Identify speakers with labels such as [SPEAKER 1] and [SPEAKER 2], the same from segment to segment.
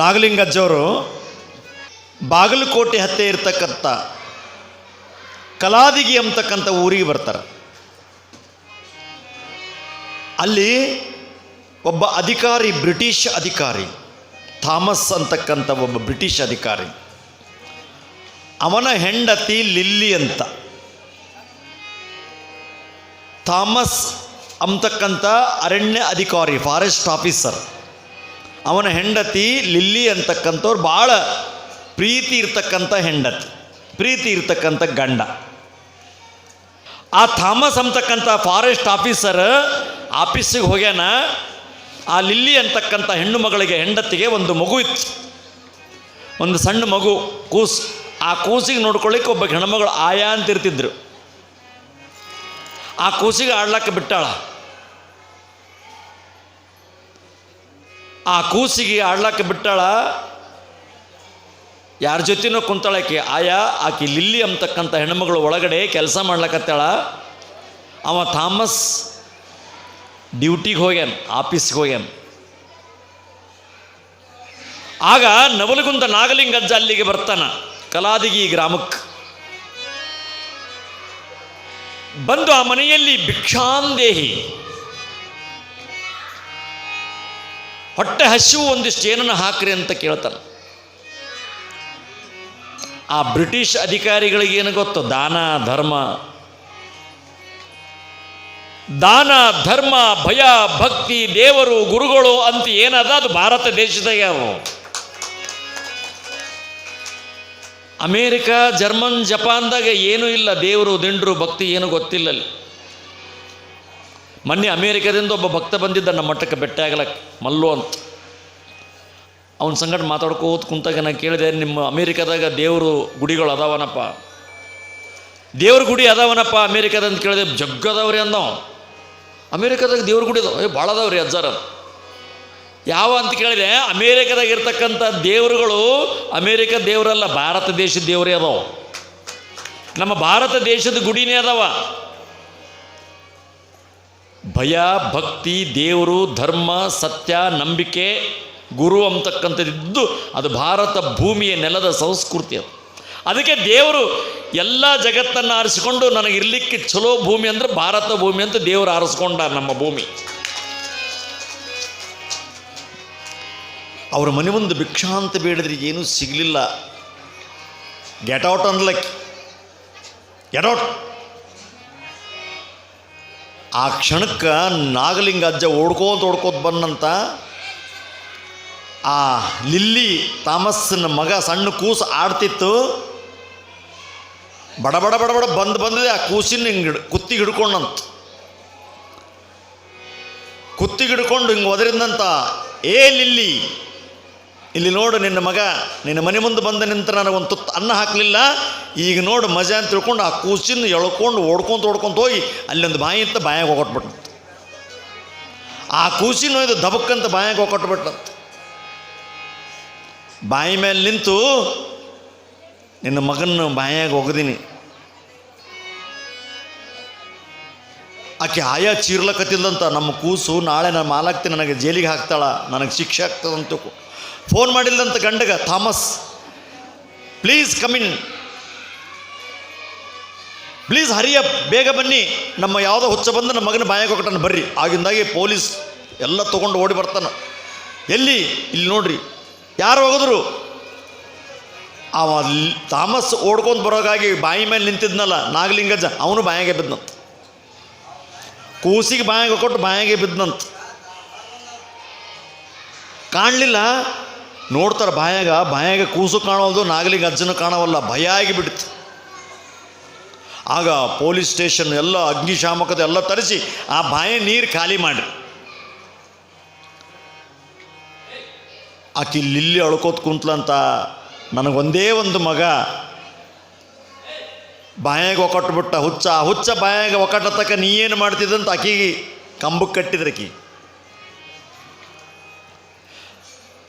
[SPEAKER 1] ನಾಗಲಿಂಗಜ್ಜವರು ಬಾಗಲಕೋಟೆ ಹತ್ತೆ ಇರ್ತಕ್ಕಂಥ ಕಲಾದಿಗಿ ಅಂತಕ್ಕಂಥ ಊರಿಗೆ ಬರ್ತಾರೆ. ಅಲ್ಲಿ ಒಬ್ಬ ಅಧಿಕಾರಿ, ಬ್ರಿಟಿಷ್ ಅಧಿಕಾರಿ, ಥಾಮಸ್ ಅಂತಕ್ಕಂಥ ಒಬ್ಬ ಬ್ರಿಟಿಷ್ ಅಧಿಕಾರಿ, ಅವನ ಹೆಂಡತಿ ಲಿಲ್ಲಿ ಅಂತ. ಥಾಮಸ್ ಅಂತಕ್ಕಂಥ ಅರಣ್ಯ ಅಧಿಕಾರಿ, ಫಾರೆಸ್ಟ್ ಆಫೀಸರ್. ಅವನ ಹೆಂಡತಿ ಲಿಲ್ಲಿ ಅಂತಕ್ಕಂಥವ್ರು ಭಾಳ ಪ್ರೀತಿ ಇರ್ತಕ್ಕಂಥ ಹೆಂಡತಿ, ಪ್ರೀತಿ ಇರ್ತಕ್ಕಂಥ ಗಂಡ. ಆ ಥಾಮಸ್ ಅಂತಕ್ಕಂಥ ಫಾರೆಸ್ಟ್ ಆಫೀಸರ್ ಆಫೀಸಿಗೆ ಹೋಗ್ಯಾನ, ಆ ಲಿಲ್ಲಿ ಅಂತಕ್ಕಂಥ ಹೆಣ್ಣು ಮಗಳಿಗೆ ಹೆಂಡತಿಗೆ ಒಂದು ಮಗು ಇತ್ತು. ಒಂದು ಸಣ್ಣ ಮಗು, ಕೂಸು. ಆ ಕೂಸಿಗೆ ನೋಡ್ಕೊಳ್ಳಿಕ್ಕೆ ಒಬ್ಬ ಹೆಣ್ಮಗಳು ಆಯಾ ಅಂತಿರ್ತಿದ್ರು ಆ ಕೂಸಿಗೆ ಆಡ್ಲಕ್ಕೆ ಬಿಟ್ಟಾಳ. ಆ ಕೂಸಿಗೆ ಆಡ್ಲಕ್ಕೆ ಬಿಟ್ಟಾಳ. ಯಾರ ಜೊತೆನೋ ಕುಂತಾಳಕಿ ಆಯಾ, ಆಕಿ ಲಿಲ್ಲಿ ಅಂತಕ್ಕಂಥ ಹೆಣ್ಮಗಳು ಒಳಗಡೆ ಕೆಲಸ ಮಾಡ್ಲಕತ್ತಾಳ. ಅವ ಥಾಮಸ್ ಡ್ಯೂಟಿಗೆ ಹೋಗ್ಯಾನ, ಆಫೀಸ್ಗೆ ಹೋಗ್ಯಾನ. ಆಗ ನವಲಗುಂದ ನಾಗಲಿಂಗಜ್ಜ ಅಲ್ಲಿಗೆ ಬರ್ತಾನ, ಕಲಾದಿಗಿ ಗ್ರಾಮಕ್ಕೆ ಬಂದು ಆ ಮನೆಯಲ್ಲಿ ಭಿಕ್ಷಾಂದೇಹಿ. ಹೊಟ್ಟೆ ಹಸಿವು ಒಂದಿಷ್ಟು ಏನನ್ನು ಹಾಕ್ರಿ ಅಂತ ಕೇಳ್ತಾನೆ. ಆ ಬ್ರಿಟಿಷ್ ಅಧಿಕಾರಿಗಳಿಗೆ ಏನು ಗೊತ್ತು? ದಾನ, ಧರ್ಮ. ದಾನ, ಧರ್ಮ, ಭಯ, ಭಕ್ತಿ, ದೇವರು, ಗುರುಗಳು ಅಂತ ಏನದ? ಅದು ಭಾರತ ದೇಶದಾಗ ಅಮೇರಿಕ, ಜರ್ಮನ್, ಜಪಾನ್ದಾಗ ಏನೂ ಇಲ್ಲ. ದೇವರು, ದಿಂಡ್ರು, ಭಕ್ತಿ ಏನು ಗೊತ್ತಿಲ್ಲ ಅಲ್ಲಿ ಮೊನ್ನೆ ಅಮೇರಿಕದಿಂದ ಒಬ್ಬ ಭಕ್ತ ಬಂದಿದ್ದ, ನಮ್ಮ ಮಟ್ಟಕ್ಕೆ ಬೆಟ್ಟ ಆಗ್ಲಕ್ಕೆ ಮಲ್ಲು ಅಂತ. ಅವನ ಸಂಗಡ ಮಾತಾಡ್ಕೋತ ಕುಂತಾಗ ನಾನು ಕೇಳಿದೆ, ನಿಮ್ಮ ಅಮೇರಿಕಾದಾಗ ದೇವರು ಗುಡಿಗಳು ಅದಾವನಪ್ಪ. ದೇವ್ರ ಗುಡಿ ಅದಾವನಪ್ಪ ಅಮೇರಿಕಾದಂತ ಕೇಳಿದೆ ಜಗ್ಗದವ್ರಿ ಅಂದವ. ಅಮೇರಿಕಾದಾಗ ದೇವ್ರ ಗುಡಿ ಅದಾವ. ಏ ಭಾಳ ಅದಾವ್ರಿ ಅಜ್ಜಾರ ಯಾವ ಅಂತ ಕೇಳಿದೆ, ಅಮೇರಿಕಾದಾಗ ಇರ್ತಕ್ಕಂಥ ದೇವರುಗಳು ಅಮೇರಿಕ ದೇವರಲ್ಲ, ಭಾರತ ದೇಶದ ದೇವರೇ ಅದಾವ. ನಮ್ಮ ಭಾರತ ದೇಶದ ಗುಡಿನೇ ಅದಾವ. ಭಯ, ಭಕ್ತಿ, ದೇವರು, ಧರ್ಮ, ಸತ್ಯ, ನಂಬಿಕೆ, ಗುರು ಅಂತಕ್ಕಂಥದ್ದಿದ್ದು ಅದು ಭಾರತ ಭೂಮಿಯ ನೆಲದ ಸಂಸ್ಕೃತಿ ಅದು. ಅದಕ್ಕೆ ದೇವರು ಎಲ್ಲ ಜಗತ್ತನ್ನು ಆರಿಸಿಕೊಂಡು ನನಗೆ ಇರಲಿಕ್ಕೆ ಚಲೋ ಭೂಮಿ ಅಂದರೆ ಭಾರತ ಭೂಮಿ ಅಂತ ದೇವರು ಆರಿಸ್ಕೊಂಡ ನಮ್ಮ ಭೂಮಿ. ಅವ್ರ ಮನೆ ಮುಂದೆ ಭಿಕ್ಷಾ ಅಂತ ಬೇಡಿದ್ರೆ ಏನೂ ಸಿಗಲಿಲ್ಲ. Get out unlucky get out ಆ ಕ್ಷಣಕ್ಕೆ ನಾಗಲಿಂಗ ಅಜ್ಜ ಓಡ್ಕೋತ ಓಡ್ಕೋತ ಬಂದಂತ ಆ ಲಿಲ್ಲಿ ತಾಮಸ್ಸನ ಮಗ ಸಣ್ಣ ಕೂಸು ಆಡ್ತಿತ್ತು. ಬಡ ಬಡ ಬಡ ಬಡ ಬಂದು ಬಂದಿದೆ, ಆ ಕೂಸಿನ ಹಿಂಗೆ ಕುತ್ತಿಗೆ ಹಿಡ್ಕೊಂಡಂತ. ಕುತ್ತಿಗೆ ಹಿಡ್ಕೊಂಡು ಹಿಂಗೆ ಒದರಿಂದಂತ, ಏ ಲಿಲ್ಲಿ, ಇಲ್ಲಿ ನೋಡು ನಿನ್ನ ಮಗ, ನಿನ್ನ ಮನೆ ಮುಂದೆ ಬಂದ ನಿಂತ ನನಗೊಂದು ತುತ್ತು ಅನ್ನ ಹಾಕಲಿಲ್ಲ ಈಗ ನೋಡಿ ಮಜಾ ಅಂತ ತಿಳ್ಕೊಂಡು ಆ ಕೂಸಿನ ಎಳ್ಕೊಂಡು ಓಡ್ಕೊಂತ ಓಡ್ಕೊಂತ ಹೋಗಿ ಅಲ್ಲೊಂದು ಬಾಯಿ ಅಂತ ಬಾಯಾಗ ಹೋಗಟ್ಬಿಟ್ಟಂತ ಆ ಕೂಸಿನ ಒಯ್ದು ದಬಕ್ಕಂತ ಬಾಯಾಗ ಹೋಗಟ್ಬಿಟ್ಟಂತ ಬಾಯಿ ಮೇಲೆ ನಿಂತು ನಿನ್ನ ಮಗನ ಬಾಯಾಗ ಒಗದೀನಿ. ಆಕೆ ಆಯಾ ಚೀರ್ಲಕತ್ತಿಲ್ಲಂತ ನಮ್ಮ ಕೂಸು ನಾಳೆ ನಾನು ಮಾಲಾಕ್ತಿ ನನಗೆ ಜೈಲಿಗೆ ಹಾಕ್ತಾಳ, ನನಗೆ ಶಿಕ್ಷೆ ಆಗ್ತದಂತ ಫೋನ್ ಮಾಡಿಲ್ಲಂತ ಗಂಡಗ Thomas please come in please hurry up ಬೇಗ ಬನ್ನಿ. ನಮ್ಮ ಯಾವುದೋ ಹುಚ್ಚ ಬಂದು ನಮ್ಮ ಮಗನ ಬಾಯಾಗ ಹೋಗಟನ ಬರ್ರಿ. ಆಗಿಂದಾಗೆ ಪೊಲೀಸ್ ಎಲ್ಲ ತೊಗೊಂಡು ಓಡಿ ಬರ್ತಾನೆ. ಎಲ್ಲಿ? ಇಲ್ಲಿ ನೋಡ್ರಿ. ಯಾರು ಹೋಗಿದ್ರು? ಅವ ತಾಮಸ್ ಓಡ್ಕೊಂಡು ಬರೋಗಾಗಿ ಬಾಯಿ ಮೇಲೆ ನಿಂತಿದ್ನಲ್ಲ, ನಾಗಲಿಂಗಜ್ಜ, ಅವನು ಬಾಯಾಗೆ ಬಿದ್ದಂತ ಕೂಸಿಗೆ ಬಾಯಾಗ ಕೊಟ್ಟು ಬಾಯಾಗೆ ಬಿದ್ದಂತ ಕಾಣಲಿಲ್ಲ? ನೋಡ್ತಾರೆ ಬಾಯಾಗ ಬಾಯಾಗ ಕೂಸು ಕಾಣೋದು ನಾಗಲಿಂಗ ಅಜ್ಜನ ಕಾಣವಲ್ಲ, ಭಯ ಆಗಿಬಿಡ್ತು. ಆಗ ಪೊಲೀಸ್ ಸ್ಟೇಷನ್ ಎಲ್ಲ ಅಗ್ನಿಶಾಮಕದ ಎಲ್ಲ ತರಿಸಿ ಆ ಬಾಯ ನೀರು ಖಾಲಿ ಮಾಡಿರಿ. ಆಕೆ ಇಲ್ಲಿ ಅಳ್ಕೋತ ಕುಂತ್ಲಂತ ನನಗೊಂದೇ ಒಂದು ಮಗ. ಬಾಯಾಗ ಒಕ್ಕಟ್ಬಿಟ್ಟ ಹುಚ್ಚ, ಆ ಹುಚ್ಚ ಬಾಯಾಗ ಒಕ್ಕಟ್ಟತಕ್ಕ ನೀ ಏನು ಮಾಡ್ತಿದ್ದಂತ ಆಕಿಗೆ ಕಂಬಕ್ಕೆ ಕಟ್ಟಿದ್ರಕಿ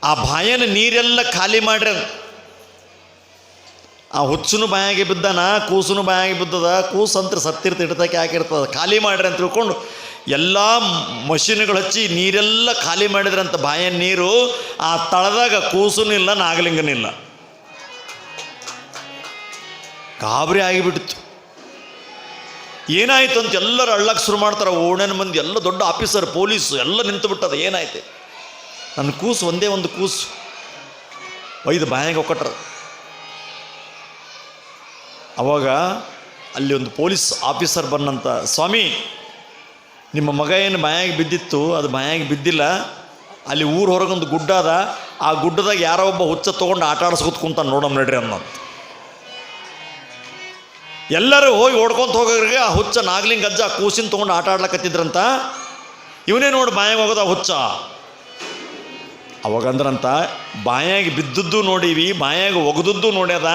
[SPEAKER 1] ಆ ಬಾಯನ ನೀರೆಲ್ಲ ಖಾಲಿ ಮಾಡ್ರಿ. ಆ ಹುಚ್ಚನು ಬಾಯಾಗಿ ಬಿದ್ದಾನ, ಕೂಸುನು ಬಾಯಾಗಿ ಬಿದ್ದದ, ಕೂಸು ಅಂತ ಸತ್ತಿರ್ತ ಇಡ್ತಕ್ಕೆ ಹಾಕಿರ್ತದ. ಖಾಲಿ ಮಾಡ್ರಿ ಅಂತ ತಿಳ್ಕೊಂಡು ಎಲ್ಲ ಮಷಿನ್ಗಳು ಹಚ್ಚಿ ನೀರೆಲ್ಲ ಖಾಲಿ ಮಾಡಿದ್ರಂತ ಬಾಯ ನೀರು, ಆ ತಳದಾಗ ಕೂಸುನಿಲ್ಲ ನಾಗಲಿಂಗನಿಲ್ಲ ಗಾಬರಿ ಆಗಿಬಿಡ್ತು ಏನಾಯ್ತು ಅಂತ ಎಲ್ಲರೂ ಅಳ್ಳಕ್ಕೆ ಶುರು ಮಾಡ್ತಾರೆ ಓಣನ ಮಂದಿ ಎಲ್ಲ ದೊಡ್ಡ ಆಫೀಸರ್, ಪೊಲೀಸು ಎಲ್ಲ ನಿಂತು ಬಿಟ್ಟದ ಏನಾಯ್ತು? ನನ್ನ ಕೂಸು ಒಂದೇ ಒಂದು ಕೂಸು. ಐದು ಬಾಯಾಗ ಒಕ್ಕಟ್ರ. ಅವಾಗ ಅಲ್ಲಿ ಒಂದು ಪೊಲೀಸ್ ಆಫೀಸರ್ ಬಂದಂತ, ಸ್ವಾಮಿ, ನಿಮ್ಮ ಮಗ ಏನು ಮಾಯಾಗಿ ಬಿದ್ದಿತ್ತು, ಅದು ಮಾಯಾಗಿ ಬಿದ್ದಿಲ್ಲ. ಅಲ್ಲಿ ಊರ ಹೊರಗೊಂದು ಗುಡ್ಡ ಅದ. ಆ ಗುಡ್ಡದಾಗ ಯಾರೋ ಒಬ್ಬ ಹುಚ್ಚ ತೊಗೊಂಡು ಆಟ ಆಡಿಸ್ಕೊತ್ಕೊಂತ ನೋಡಮ್ ನಡ್ರಿ ಅನ್ನೋದು. ಎಲ್ಲರೂ ಹೋಗಿ ಓಡ್ಕೊಂತ ಹೋಗೋರಿಗೆ ಆ ಹುಚ್ಚ ನಾಗ್ಲಿಂಗ್ ಅಜ್ಜ ಆ ಕೂಸಿನ ತೊಗೊಂಡು ಆಟ ಆಡ್ಲಕತ್ತಿದ್ರಂತ. ಇವನೇ ನೋಡಿ ಮಾಯಾಗಿ ಹೋಗೋದು ಆ ಹುಚ್ಚ. ಅವಾಗಂದ್ರಂತ ಬಾಯಾಗಿ ಬಿದ್ದದ್ದು ನೋಡೀವಿ ಬಾಯಾಗಿ ಒಗೆದದ್ದು ನೋಡ್ಯದ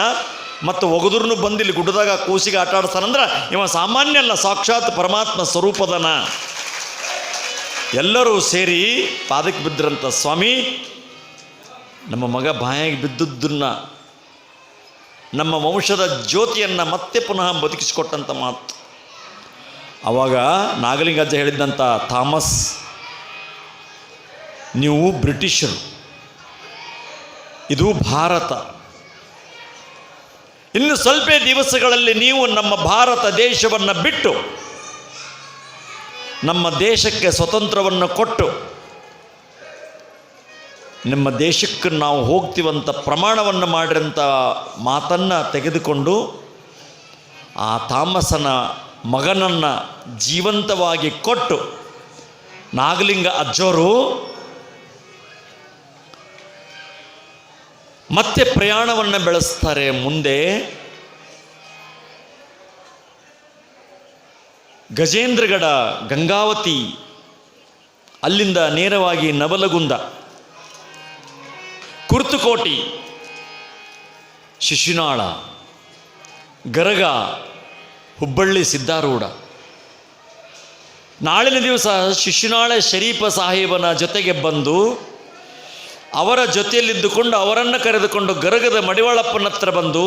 [SPEAKER 1] ಮತ್ತು ಒಗದ್ರೂ ಬಂದಿಲ್ಲಿ ಗುಡ್ಡದಾಗ ಕೂಸಿಗೆ ಆಟ ಆಡ್ತಾನಂದ್ರೆ ಇವ ಸಾಮಾನ್ಯ ಅಲ್ಲ, ಸಾಕ್ಷಾತ್ ಪರಮಾತ್ಮ ಸ್ವರೂಪದನ. ಎಲ್ಲರೂ ಸೇರಿ ಪಾದಕ್ಕೆ ಬಿದ್ದರಂತ ಸ್ವಾಮಿ, ನಮ್ಮ ಮಗ ಬಾಯಾಗಿ ಬಿದ್ದದ್ದನ್ನ, ನಮ್ಮ ವಂಶದ ಜ್ಯೋತಿಯನ್ನು ಮತ್ತೆ ಪುನಃ ಬದುಕಿಸಿಕೊಟ್ಟಂಥ ಮಾತು. ಆವಾಗ ನಾಗಲಿಂಗಜ್ಜ ಹೇಳಿದ್ದಂಥ ಥಾಮಸ್, ನೀವು ಬ್ರಿಟಿಷರು, ಇದು ಭಾರತ. ಇನ್ನು ಸ್ವಲ್ಪ ದಿವಸಗಳಲ್ಲಿ ನೀವು ನಮ್ಮ ಭಾರತ ದೇಶವನ್ನು ಬಿಟ್ಟು ನಮ್ಮ ದೇಶಕ್ಕೆ ಸ್ವತಂತ್ರವನ್ನು ಕೊಟ್ಟು ನಿಮ್ಮ ದೇಶಕ್ಕೆ ನಾವು ಹೋಗ್ತೀವಂತ ಪ್ರಮಾಣವನ್ನು ಮಾಡಿರಂಥ ಮಾತನ್ನು ತೆಗೆದುಕೊಂಡು ಆ ತಾಮಸನ ಮಗನನ್ನು ಜೀವಂತವಾಗಿ ಕೊಟ್ಟು ನಾಗಲಿಂಗ ಅಜ್ಜೋರು ಮತ್ತೆ ಪ್ರಯಾಣವನ್ನು ಬೆಳೆಸ್ತಾರೆ ಮುಂದೆ. ಗಜೇಂದ್ರಗಡ, ಗಂಗಾವತಿ, ಅಲ್ಲಿಂದ ನೇರವಾಗಿ ನವಲಗುಂದ, ಕುರ್ತುಕೋಟಿ, ಶಿಶುನಾಳ, ಗರಗ, ಹುಬ್ಬಳ್ಳಿ ಸಿದ್ಧಾರೂಢ ನಾಳಿನ ದಿವಸ ಶಿಶುನಾಳ ಶರೀಫ ಸಾಹೇಬನ ಜೊತೆಗೆ ಬಂದು ಅವರ ಜೊತೆಯಲ್ಲಿದ್ದುಕೊಂಡು ಅವರನ್ನು ಕರೆದುಕೊಂಡು ಗರಗದ ಮಡಿವಾಳಪ್ಪನ ಹತ್ರ ಬಂದು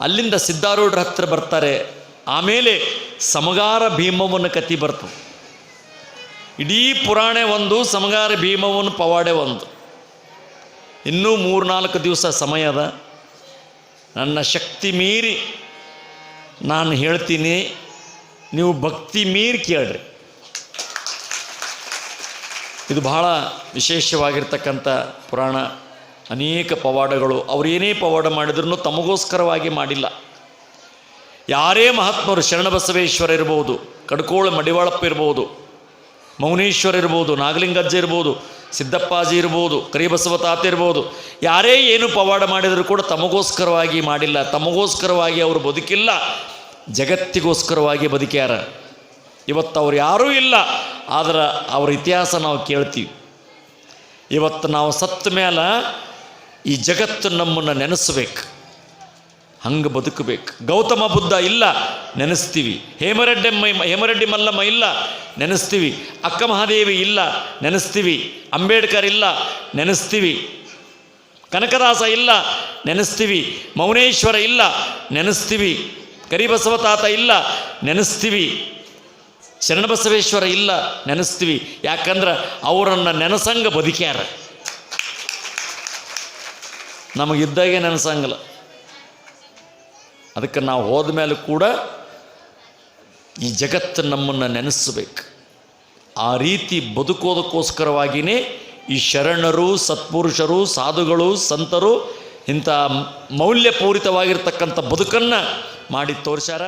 [SPEAKER 1] ಅಲ್ಲಿಂದ ಸಿದ್ಧಾರೂಢರ ಹತ್ರ ಬರ್ತಾರೆ. ಆಮೇಲೆ ಸಮಗಾರ ಭೀಮವನ್ನು ಕತಿ ಬರ್ತದೆ ಇಡೀ ಪುರಾಣೆ ಒಂದು, ಸಮಗಾರ ಭೀಮವನ್ನು ಪವಾಡೆ ಒಂದು. ಇನ್ನೂ ಮೂರ್ನಾಲ್ಕು ದಿವಸ ಸಮಯ ಅದ. ನನ್ನ ಶಕ್ತಿ ಮೀರಿ ನಾನು ಹೇಳ್ತೀನಿ, ನೀವು ಭಕ್ತಿ ಮೀರಿ ಕೇಳ್ರಿ. ಇದು ಬಹಳ ವಿಶೇಷವಾಗಿರ್ತಕ್ಕಂಥ ಪುರಾಣ. ಅನೇಕ ಪವಾಡಗಳು. ಅವ್ರು ಏನೇ ಪವಾಡ ಮಾಡಿದ್ರೂ ತಮಗೋಸ್ಕರವಾಗಿ ಮಾಡಿಲ್ಲ. ಯಾರೇ ಮಹಾತ್ಮರು ಶರಣಬಸವೇಶ್ವರ ಇರ್ಬೋದು, ಕಡ್ಕೋಳ ಮಡಿವಾಳಪ್ಪ ಇರ್ಬೋದು, ಮೌನೇಶ್ವರ ಇರ್ಬೋದು, ನಾಗಲಿಂಗಜ್ಜ ಇರ್ಬೋದು, ಸಿದ್ದಪ್ಪಾಜಿ ಇರ್ಬೋದು, ಕರಿಬಸವ ತಾತ ಇರ್ಬೋದು, ಯಾರೇ ಏನು ಪವಾಡ ಮಾಡಿದರೂ ಕೂಡ ತಮಗೋಸ್ಕರವಾಗಿ ಮಾಡಿಲ್ಲ. ತಮಗೋಸ್ಕರವಾಗಿ ಅವರು ಬದುಕಿಲ್ಲ. ಜಗತ್ತಿಗೋಸ್ಕರವಾಗಿ ಬದುಕ್ಯಾರ. ಇವತ್ತು ಅವ್ರು ಯಾರೂ ಇಲ್ಲ. ಆದ್ರೆ ಅವ್ರ ಇತಿಹಾಸ ನಾವು ಕೇಳ್ತೀವಿ. ಇವತ್ತು ನಾವು ಸತ್ತ ಮೇಲೆ ಈ ಜಗತ್ತು ನಮ್ಮನ್ನು ನೆನೆಸ್ಬೇಕು. ಹಂಗೆ ಬದುಕಬೇಕು. ಗೌತಮ ಬುದ್ಧ ಇಲ್ಲ, ನೆನೆಸ್ತೀವಿ. ಹೇಮರೆಡ್ಡೆಮ್ಮ, ಹೇಮರೆಡ್ಡಿ ಮಲ್ಲಮ್ಮ ಇಲ್ಲ, ನೆನೆಸ್ತೀವಿ. ಅಕ್ಕ ಮಹಾದೇವಿ ಇಲ್ಲ, ನೆನೆಸ್ತೀವಿ. ಅಂಬೇಡ್ಕರ್ ಇಲ್ಲ, ನೆನೆಸ್ತೀವಿ. ಕನಕದಾಸ ಇಲ್ಲ, ನೆನೆಸ್ತೀವಿ. ಮೌನೇಶ್ವರ ಇಲ್ಲ, ನೆನೆಸ್ತೀವಿ. ಕರಿಬಸವ ತಾತ ಇಲ್ಲ, ನೆನೆಸ್ತೀವಿ. ಶರಣಬಸವೇಶ್ವರ ಇಲ್ಲ, ನೆನೆಸ್ತೀವಿ. ಯಾಕಂದ್ರೆ ಅವರನ್ನು ನೆನೆಸಂಗ ಬದುಕ್ಯಾರ. ನಮಗಿದ್ದಾಗೆ ನೆನೆಸಂಗಲ್ಲ. ಅದಕ್ಕೆ ನಾವು ಹೋದ ಮೇಲೆ ಕೂಡ ಈ ಜಗತ್ತು ನಮ್ಮನ್ನು ನೆನೆಸಬೇಕು. ಆ ರೀತಿ ಬದುಕೋದಕ್ಕೋಸ್ಕರವಾಗಿಯೇ ಈ ಶರಣರು, ಸತ್ಪುರುಷರು, ಸಾಧುಗಳು, ಸಂತರು ಇಂಥ ಮೌಲ್ಯಪೂರಿತವಾಗಿರ್ತಕ್ಕಂಥ ಬದುಕನ್ನು ಮಾಡಿ ತೋರಿಸ್ಯಾರ.